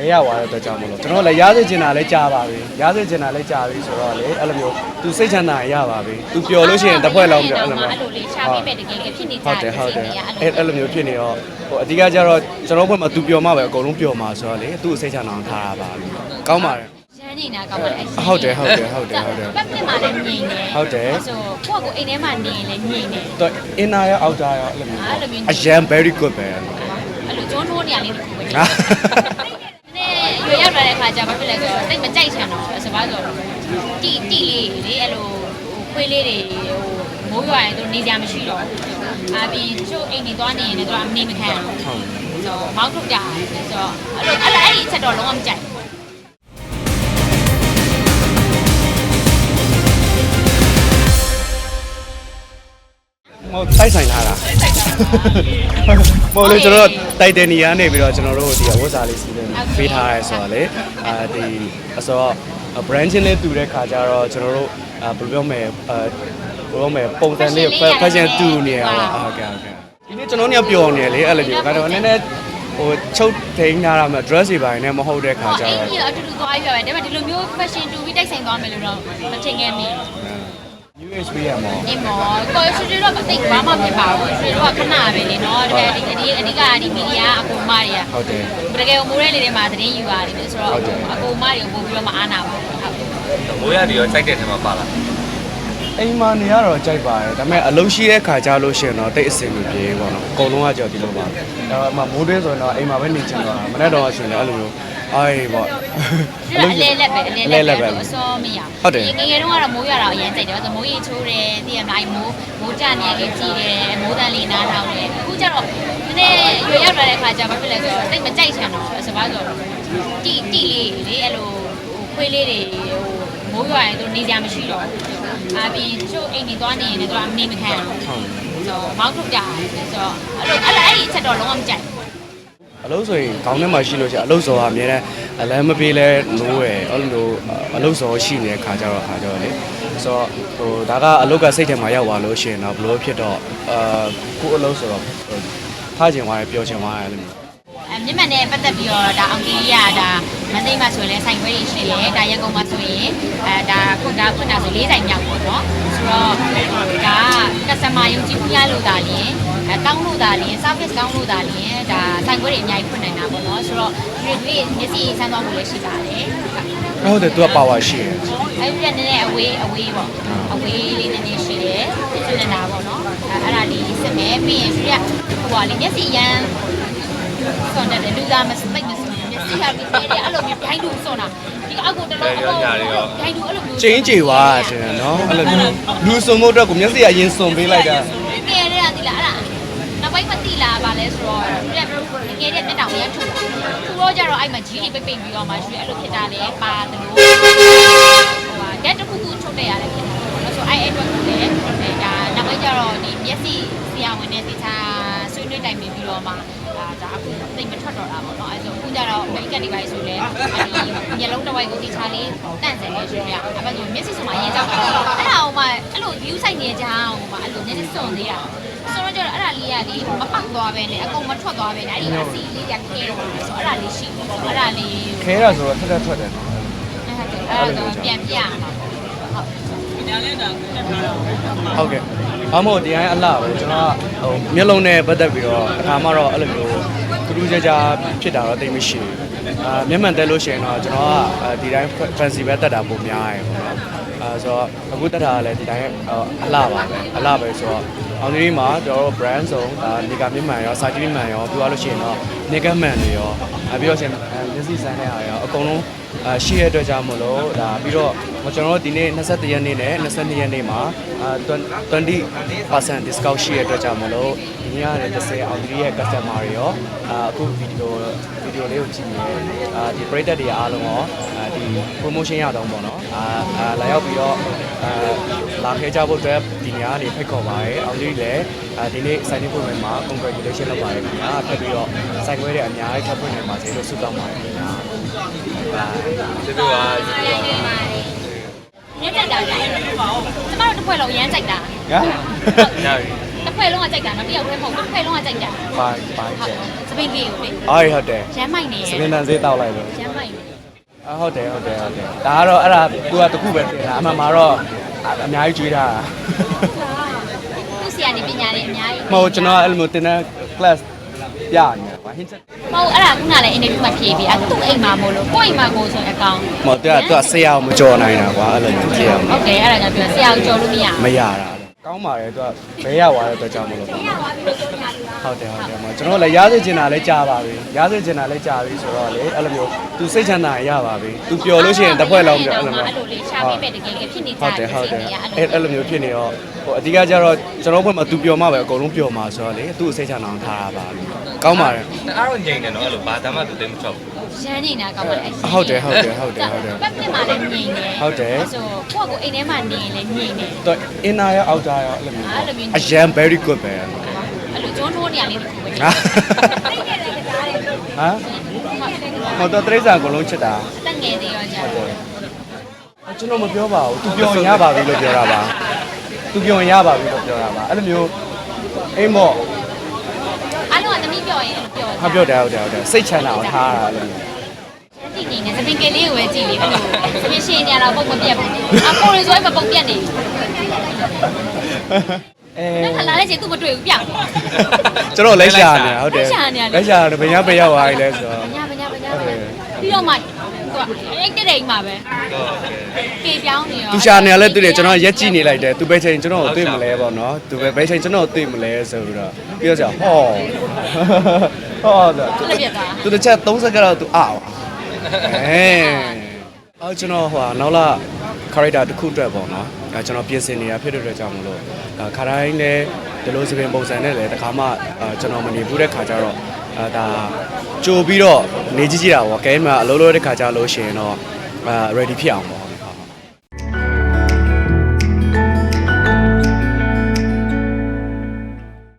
လဲရသွားတဲ့အတွက်ကြောင့်မလို့ကျွန်တော်လည်းရစေချင်တာလည်းကြာပါပြီရစေချင်တာလည်းကြာပြီဆိုတော့လေအဲ့လိုမျိုးသူစိတ်ချမ်းသာရပါပြီသူပျော်လို့ရှိရင်တစ်ဖွဲ့လုံးပြောအဲ့လိုမျိုးအဲ့လိုလေးရှာပေးမဲ့တကယ်ဖြစ်နေကြဟုတ်တယ်ဟုတ်တယ်အဲ့အဲ့လိုမျိုးဖြစ်နေတော့ဟိုအဓိကကျတော့ကျွန်တော်ဘက်မှာသူပျော်မှပဲအကုန်လုံးပျော်မှာဆိုတော့လေသူ့စိတ်ချမ်းသာအောင်ထားတာပါပြီကောင်းပါတယ်ရမ်းနေတာကောင်းပါတယ်ဟုတ်တယ်ဟုတ်တယ်ဟုတ်တယ်ဟုတ်တယ်ပတ်ပြစ်မှာလည်းငြိမ်တယ်ဟုတ်တယ်ဆိုကိုယ့်ကိုအိမ်ထဲမှာနေရင်လည်းငြိမ်တယ်တော့ inner ရော outer ရောအဲ့လိုမျိုးအဲ့လိုမျိုးအရန် very good ပဲအဲ့လိုကျုံးထိုးနေရလေးတစ်ခုပဲနည်း ရွေရောက်လာတဲ့ခါကျဘာဖြစ်လဲဆိုတော့တိတ်မကြိုက်ချင်တော့စပါးဆိုတီတီလေးလေအဲ့လိုခွေးလေးတွေဟိုမိုးရွာရင်တို့နေကြမရှိတော့အာပြီးချို့အိမ်တွေသွားနေရင်လည်းတို့ကနေမခံဘူးဟုတ်ဆိုတော့မောင်းထုတ်ကြတယ်ဆိုတော့အဲ့လိုအဲ့လိုအဲ့ဒီအချက်တော့လုံးဝမကြိုက် မဟုတ်တိုက်ဆိုင်ထားတာမဟုတ်လေကျွန်တော်တိုက်တယ်နေရနေပြီးတော့ကျွန်တော်တို့ဒီဝတ်စာလေးစီးတယ်ပေးထားရဲဆိုတော့လေအာဒီအစော brand ချင်းလေးတူတဲ့ခါကျတော့ကျွန်တော်တို့အာဘယ်လိုပြောမလဲအာဘယ်လိုပြောမလဲပုံစံလေး fashion တူနေရပါဟုတ်ကဲ့ဟုတ်ကဲ့ဒီနေ့ကျွန်တော်ညပျော်နေလေအဲ့လိုမျိုးကတော့နည်းနည်းဟိုချုပ်ထိန်းထားတာမှ dress တွေပိုင်းနဲ့မဟုတ်တဲ့ခါဟောကျအဲ့တော့ဒီအတူတူသွားပြီးပဲဒါပေမဲ့ဒီလိုမျိုး fashion တူပြီးတိုက်ဆိုင်သွားမယ်လို့တော့မထင်ခဲ့မိဘူး UHB ရမောအင်းမောကိုရွှေရွှေတော့မသိဘာမှမဖြစ်ပါဘူးရွှေတော့ခဏပဲလေနော်တကယ်ဒီအဓိအဓိကဒီမီဒီယာအကူမတွေကဟုတ်တယ်တကယ်မိုးရဲလေးတွေမှာသတင်းယူရတယ်ဆိုတော့အကူမတွေကိုပို့ပြီးတော့မအားနာဘူးဟုတ်မိုးရဒီရောစိုက်တဲ့ထဲမှာပါလာအိမ်မှာနေရတော့ကြိုက်ပါတယ်ဒါပေမဲ့အလုံးရှိတဲ့ခါကြလို့ရှိရင်တော့တိတ်အဆင်မပြေဘူးပေါ့နော်အကုန်လုံးကကြောက်ဒီလိုပါဒါပေမဲ့မိုးတွင်းဆိုရင်တော့အိမ်မှာပဲနေချင်တော့တာမနေ့တော့ဆိုရင်လည်းအဲ့လိုမျိုး အေးပေါ့ ဒီအလဲလက်ပဲအလဲလက်ပဲအစောမရငငယ်တုန်းကတော့မိုးရတာအရင်ကြိုက်တယ်ဆိုမိုးရေချိုးတယ်တည်ရနိုင်မိုးမိုးကြနေလေးကြည့်တယ်မိုးတန်လေးနားထောင်တယ်အခုကျတော့ဒီနေ့ရွေရောက်လာတဲ့ခါကျဘာဖြစ်လဲဆိုတော့တိတ်မကြိုက်ချင်တော့စပါးဆိုတီတီလေးလေအဲ့လိုခွေးလေးတွေဟိုမိုးရွာရင်တို့နေကြမရှိတော့အာပြီးချို့အိမ်တွေသွားနေရင်လည်းတို့ကနေမခံဘူးဟုတ်ဆိုတော့မောင်းထုတ်ကြတယ်ဆိုတော့အဲ့လိုအဲ့လိုအဲ့ဒီအချက်တော့လုံးဝမကြိုက် ဘူးအလုံးဆိုရင်ခေါင်းထဲမှာရှိလို့ရှိရင်အလုံးစော်ကအမြဲတမ်းအလန်းမပေးလဲနိုးရယ်အဲ့လိုမျိုးအလုံးစော်ရှိနေတဲ့ခါကြတော့ခါကြတော့လေဆိုတော့ဟိုဒါကအလုတ်ကစိတ်ထဲမှာရောက်သွားလို့ရှိရင်တော့ဘလို့ဖြစ်တော့အာကိုအလုံးဆိုတော့ထားကျင်သွားတယ်ပြောချင်သွားတယ်အဲ့လိုမျိုးအဲမြင့်မှန်နဲ့ပတ်သက်ပြီးတော့ဒါအောင်ကြီးရဒါမသိမှဆိုရင်လည်းဆိုင်ခွဲတွေရှိတယ်ဒါရန်ကုန်မှာဆိုရင်အဲဒါခုဒါခုနဆို၄ဆိုင်မြောက်ပေါ့နော်ဆိုတော့ဒါကစတမာယုံကြည်မှုရလို့ဒါလျင် အဲတောင်းလို့ဒါလျင် service ကောင်းလို့ဒါလျင်ဒါဆိုင်ခွဲတွေအများကြီးဖွင့်နိုင်တာပေါ့နော်ဆိုတော့ဒီလိုမျက်စိဆန်းသွားမှုလည်းရှိပါတယ်ဟုတ်ဟုတ်တယ်သူက power ရှိတယ်အဲ့ဒီကနည်းနည်းအဝေးအဝေးပေါ့အဝေးလေးနည်းနည်းရှိတယ်ပြည့်နေတာပေါ့နော်အဲ့အဲ့ဒါလေးစစ်မယ်ပြီးရင်ရွှေကဟိုပါလေမျက်စိရမ်းစွန်တယ်လူသားမစိတ်မစွန်မျက်စိကပြီးနေတယ်အဲ့လိုမျိုးဘိုင်းလူစွန်တာဒီအောက်ကိုတလုံးအပေါ်ဘိုင်းလူအဲ့လိုမျိုးကျင်းကြေွားတယ်နော်အဲ့လိုမျိုးလူစုံဖို့အတွက်ကိုမျက်စိအရင်စုံပေးလိုက်တာငယ်တဲ့ကတိလားအဲ့ဒါ နောက်ပိုင်းမတိလားဗာလဲဆိုတော့ငယ်တဲ့ငယ်တဲ့မျက်တောင်ရမ်းထူထူတော့ကြတော့အဲ့မှာကြီးတွေပိတ်ပိတ်ပြီးတော့မှရွှေအဲ့လိုဖြစ်တာလေပါတယ်လို့ဟိုပါတက်တစ်ခုခုထုတ်တဲ့ရတယ်ဖြစ်တာပေါ့နော်ဆိုအဲ့အဲ့အတွက်ကိုလည်းအဲဒါနောက်ပိုင်းကျတော့ဒီမျက်စိဆရာဝန်နဲ့တခြားဆွေးနွေးတိုင်ပင်ပြီးတော့မှဒါဒါအခုသိမထွက်တော့တာပေါ့နော်အဲ့ဆိုအခုကျတော့မိတ်ကပ်တွေပါဆိုလဲအဲ့ဒီမျက်လုံးတစ်ဝိုက်ကိုတခြားလေးတန့်စင်နေရွှေရအဲ့ဒါဆိုမျက်စိဆိုမှအရင်ကြောက်တာအဲ့ဒါဟိုမှအဲ့လို view ဆိုင်နေကြအောင်ဟိုမှအဲ့လိုနည်းနည်းစွန့်သေးတာ ဆိုတော့ကျတော့အဲ့ဒါလေးကလေမပောက်သွားပဲနဲ့အကုန်မထွက်သွားပဲနဲ့အဲ့ဒီအစီလေးကခဲတော့ဆိုအဲ့ဒါလေးရှိတယ်ဆိုအဲ့ဒါလေးခဲတာဆိုတော့ထက်ထက်ထွက်တယ်နော်အဲ့ဒါဆိုပြန်ပြရမှာဟုတ်ဟုတ်ကဲ့အမို့ဒီတိုင်းအလှပဲကျွန်တော်ကဟိုမျက်လုံးနဲ့ပတ်သက်ပြီးတော့အခါမှတော့အဲ့လိုမျိုးထူးထူးခြားခြားဖြစ်တာတော့တိတ်မရှိဘူးအာမျက်မှန်တက်လို့ရှိရင်တော့ကျွန်တော်ကဒီတိုင်း fancy ပဲတက်တာပုံများရယ်ပေါ့နော် အဲဆိုတော့အခုတက်တာကလည်းဒီတိုင်းအလှပါပဲအလှပဲဆိုတော့အောင်ဒီမှာကျွန်တော်တို့ brand ဆုံးဒါနေကမျက်မှန်ရောစာကြည့်မှန်ရောပြောရလို့ရှိရင်တော့နေကမှန်တွေရောအဲပြီးတော့ရှင်မျက်စိစမ်းတဲ့အားရောအကုန်လုံးအာရှိရတဲ့အတွက်ကြောင့်မလို့ဒါပြီးတော့ကျွန်တော်တို့ဒီနေ့21ရက်နေ့နဲ့22ရက်နေ့မှာအာ20% discount ရှိရတဲ့အတွက်ကြောင့်မလို့ဒီနေ့ရတယ်30အောင်ဒီရဲ့ customer တွေရောအာအခုဗီဒီယိုဗီဒီယိုလေးကိုကြည့်နေအာဒီ product တွေအားလုံးရောအာဒီ promotion ရတော့ပေါ့နော် အာအာလာရောက်ပြီးတော့အာလာခဲကြဖို့အတွက်ဒီနေ့ကနေဖိတ်ခေါ်ပါတယ်အောင်ဒီလည်းအာဒီနေ့ sign in program မှာ congratulation လုပ်ပါတယ်ခင်ဗျာဖက်ပြီးတော့ sign ခွဲတွေအများကြီးထပ်ဖွင့်နေပါစေလို့ဆုတောင်းပါတယ်ခင်ဗျာကျေးဇူးပါကျေးဇူးပါရမ်းကြိုက်တာလေကျမတို့တစ်ဖွဲ့လုံးရမ်းကြိုက်တာညာညပြီတစ်ဖွဲ့လုံးကကြိုက်တာနော်တယောက်တည်းမဟုတ်ဘူးတစ်ဖွဲ့လုံးကကြိုက်တာပိုင်းပိုင်းဟုတ်ကျစပိန်လေးကိုလေအားရဟုတ်တယ်ရမ်းမိုက်နေစပင်းတန်စေးတောက်လိုက်လို့ရမ်းမိုက်နေ အဟုတ်တယ်ဟုတ်တယ်ဟုတ်တယ်ဒါကတော့အဲ့ဒါသူကတခုပဲတင်တာအမှန်မှာတော့အများကြီးကြွေးတာသူ့ဆရာနေပညာလေးအများကြီးမဟုတ်ကျွန်တော်အဲ့လိုမျိုးတင်တဲ့ class ပြနေတာပါဟင်းချက်မဟုတ်အဲ့ဒါခုနလည်း interview မှာဖြေပြီးအဲ့သူ့အိမ်မှာမို့လို့ကိုယ့်အိမ်မှာကိုဆိုရင်အကောင်မဟုတ်သူကသူကဆရာကိုမကြော်နိုင်တာကွာအဲ့လိုမျိုးကြည့်ရမှာဟုတ်တယ်အဲ့ဒါကြောင့်ပြောဆရာကိုကြော်လို့မရမရတာ ကောင်းပါတယ်သူကဘဲရသွားတဲ့အတွက်ကြောင့်မလို့ပေါ့နော်ဟုတ်တယ်ဟုတ်တယ်မကျွန်တော်လည်းရားစေချင်တာလည်းကြားပါပြီရားစေချင်တာလည်းကြားပြီဆိုတော့လေအဲ့လိုမျိုးသူစိတ်ချမ်းသာရပါပြီသူပျော်လို့ရှိရင်တစ်ဖွဲ့လုံးပြောအဲ့လိုမျိုးအဲ့လိုလေးရှာပေးမဲ့တကယ်ကဖြစ်နေကြဟုတ်တယ်ဟုတ်တယ်အဲ့အဲ့အဲ့လိုမျိုးဖြစ်နေတော့ဟိုအဓိကကျတော့ကျွန်တော်ဘက်မှာသူပျော်မှပဲအကုန်လုံးပျော်မှာဆိုတော့လေသူ့ကိုစိတ်ချမ်းသာအောင်ထားတာပါလို့ကောင်းပါတယ်အားတော့ငြိမ်တယ်နော်အဲ့လိုဘာသာမှသူသိမချောက်ဘူး ရမ်းနေတာကောင်းပါလေဟုတ်တယ်ဟုတ်တယ်ဟုတ်တယ်ဟုတ်တယ်ဘက်ပြင်မှာလည်းငြိမ်တယ်ဟုတ်တယ် ဆိုကိုယ့်ကိုအိမ်ထဲမှာနေရင်လည်းငြိမ်တယ်တော့ inner ရော outer ရောအဲ့လိုမျိုးအဲ့လိုမျိုး အရန် very good ပဲအဲ့လိုကျွန်းထိုးနေရလေးတစ်ခုပဲဟာဟမ်မတော်တရိစ္ဆာန်အကုန်လုံးချစ်တာတက်ငယ်သေးရောကြာဟုတ်တယ်အကျွန်တော်မပြောပါဘူးသူပြောရင်ရပါပြီလို့ပြောတာပါသူပြောရင်ရပါပြီလို့ပြောတာပါအဲ့လိုမျိုးအိမ်မော့အဲ့လိုကသမီးပြော ရင်ပြောဟာပြောတယ်ဟုတ်တယ်ဟုတ်တယ်စိတ်ချမ်းသာအောင်ထားတာအဲ့လိုမျိုးကြည့်နေတယ်စပင်ကလေးကိုပဲကြည့်လေအဲ့လိုစပင်ရှင်းနေရတော့ပုံမပြတ်ဘူးအကိုရီဆိုရင်မပုံပြတ်နေအဲဘူးခလာလဲချင်သူမတွေ့ဘူးပြောက်ကျွန်တော်လက်ရှာနေဟုတ်တယ်လက်ရှာနေရတယ်လက်ရှာနေဘယ်ရဘယ်ရောက်သွားပြီလဲဆိုတော့ညာ ပညာပညာပြီးတော့မှသူကအိတ်တဲ့အိမ်မှာပဲတော့ကေပြောင်းနေရောသူရှာနေရလဲသူတယ်ကျွန်တော်ရက်ကြည့်နေလိုက်တယ်သူပဲချိန်ကျွန်တော်ကိုတွေ့မလဲပေါ့နော်သူပဲဘယ်ချိန်ကျွန်တော်ကိုတွေ့မလဲဆိုပြီးတော့ပြီးတော့ကျဟောဟောဒါသူတစ်ချက်30စက္ကန့်တော့သူအားပါအဲအော်ကျွန်တော်ဟိုနောက်လာ character တစ်ခုအတွက်ပေါ့နော်အဲကျွန်တော်ပြင်ဆင်နေတာဖြစ်တဲ့အတွက်ကြောင့်မလို့ခါတိုင်းလဲဒီလိုစပင်ပုံစံနဲ့လဲတခါမှကျွန်တော်မနေဘူးတဲ့ခါကျတော့ အဲဒါကြိုပြီးတော့နေကြည့်ကြည့်တာပေါ့ကဲမှာအလုံးလုံးတဲ့ခါကျလို့ရှိရင်တော့အဲ ready ဖြစ်အောင်ပေါ့